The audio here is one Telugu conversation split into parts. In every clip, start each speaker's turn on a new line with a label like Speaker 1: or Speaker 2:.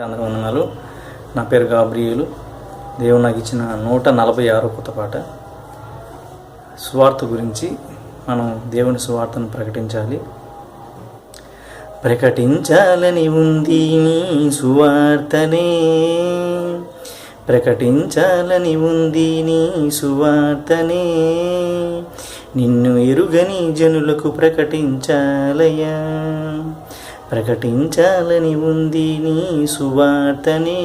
Speaker 1: అందరూ వందనాలు. నా పేరు గాబ్రియేలు. దేవుడు నాకు ఇచ్చిన నూట నలభై ఆరో కొత్త పాట. సువార్త గురించి మనం దేవుని సువార్తను ప్రకటించాలి. ప్రకటించాలని ఉంది నీ సువార్తనే. ప్రకటించాలని ఉంది నీ సువార్తనే. నిన్ను ఎరుగని జనులకు ప్రకటించాలయ్యా. ప్రకటించాలని ఉంది నీ సువార్తనే.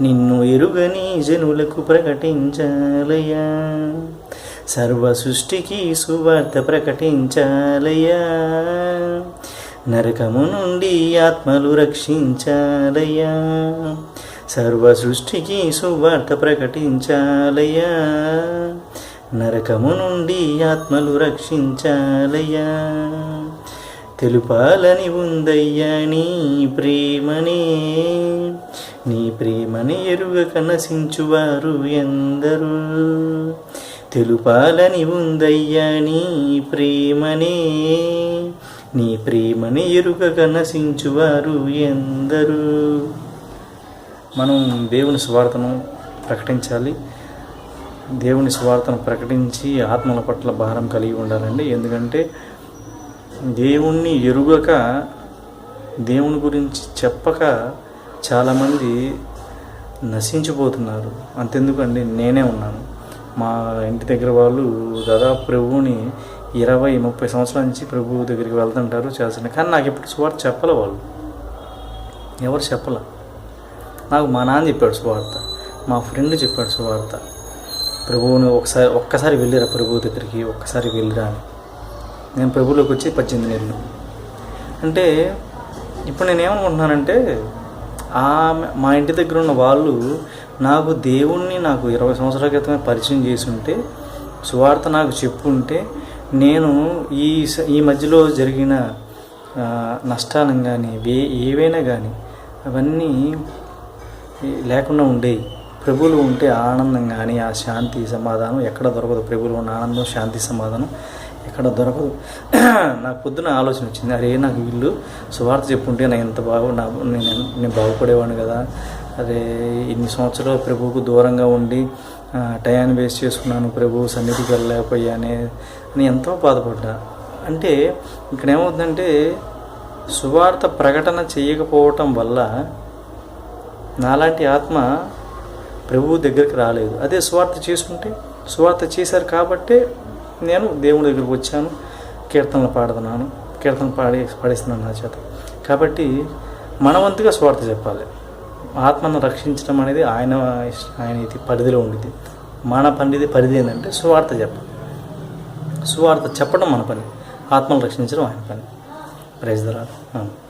Speaker 1: నిన్ను ఎరుగని జనులకు ప్రకటించాలయ్యా. సర్వ సృష్టికి సువార్త ప్రకటించాలయ్యా. నరకము నుండి ఆత్మలు రక్షించాలయ్యా. సర్వ సృష్టికి సువార్త ప్రకటించాలయ్యా. నరకము నుండి ఆత్మలు రక్షించాలయ్యా. తెలుపాలని ఉందయ్యా నీ ప్రేమనే. నీ ప్రేమని ఎరుగక నశించువారు ఎందరూ. తెలుపాలని ఉందయ్యా నీ ప్రేమనే. నీ ప్రేమని ఎరుగక నశించువారు ఎందరూ. మనం దేవుని స్వార్థను ప్రకటించాలి. దేవుని స్వార్థను ప్రకటించి ఆత్మల పట్ల భారం కలిగి ఉండాలండి. ఎందుకంటే దేవుణ్ణి ఎరుగక దేవుని గురించి చెప్పక చాలామంది నశించిపోతున్నారు. అంతెందుకండి నేనే ఉన్నాను. మా ఇంటి దగ్గర వాళ్ళు దాదాపు ప్రభువుని ఇరవై ముప్పై సంవత్సరాల నుంచి ప్రభువు దగ్గరికి వెళ్తుంటారు చేస్తుంటారు కానీ నాకు ఇప్పుడు సువార్త చెప్పలే వాళ్ళు. ఎవరు చెప్పల? నాకు మా నాన్న చెప్పాడు సువార్త మా ఫ్రెండ్ చెప్పాడు సువార్త. ప్రభువుని ఒకసారి ఒక్కసారి వెళ్ళిరా ప్రభువు దగ్గరికి ఒక్కసారి వెళ్ళిరా అని. నేను ప్రభువులోకి వచ్చి పద్దెనిమిది నెలలు. అంటే ఇప్పుడు నేను ఏమనుకుంటున్నానంటే ఆమె మా ఇంటి దగ్గర ఉన్న వాళ్ళు నాకు దేవుణ్ణి నాకు ఇరవై సంవత్సరాల క్రితమే పరిచయం చేసి ఉంటే సువార్త నాకు చెప్పుంటే నేను ఈ ఈ మధ్యలో జరిగిన నష్టాలను కానీ వే ఏవైనా కానీ అవన్నీ లేకుండా ఉండేవి ప్రభువులు ఉంటే ఆనందం కానీ ఆ శాంతి సమాధానం ఎక్కడ దొరకదు. ప్రభువులు ఉన్న ఆనందం శాంతి సమాధానం ఎక్కడ దొరకదు. నాకు పొద్దున ఆలోచన వచ్చింది అరే నాకు వీళ్ళు సువార్త చెప్పుంటే నేను ఎంత బాగు నా నేను నేను బాగుపడేవాడిని కదా. అరే ఇన్ని సంవత్సరాలు ప్రభువుకు దూరంగా ఉండి టయాన్ని వేస్ట్ చేసుకున్నాను ప్రభు సన్నిధికి వెళ్ళలేకపోయానే అని ఎంతో బాధపడ్డా. అంటే ఇక్కడ ఏమవుతుందంటే సువార్త ప్రకటన చేయకపోవటం వల్ల నాలాంటి ఆత్మ ప్రభువు దగ్గరికి రాలేదు. అదే సువార్త చేసుకుంటే సువార్త చేశారు కాబట్టే నేను దేవుడి దగ్గరికి వచ్చాను. కీర్తనలు పాడుతున్నాను. కీర్తనలు పాడి పాడిస్తున్నాను నా చేత. కాబట్టి మనవంతుగా స్వార్థ చెప్పాలి. ఆత్మను రక్షించడం అనేది ఆయన ఆయన ఇది పరిధిలో ఉండేది మన పనిది పరిధి ఏంటంటే సువార్త చెప్పాలి సువార్త చెప్పడం మన పని. ఆత్మను రక్షించడం ఆయన పని. ప్రైజ్ దరాలు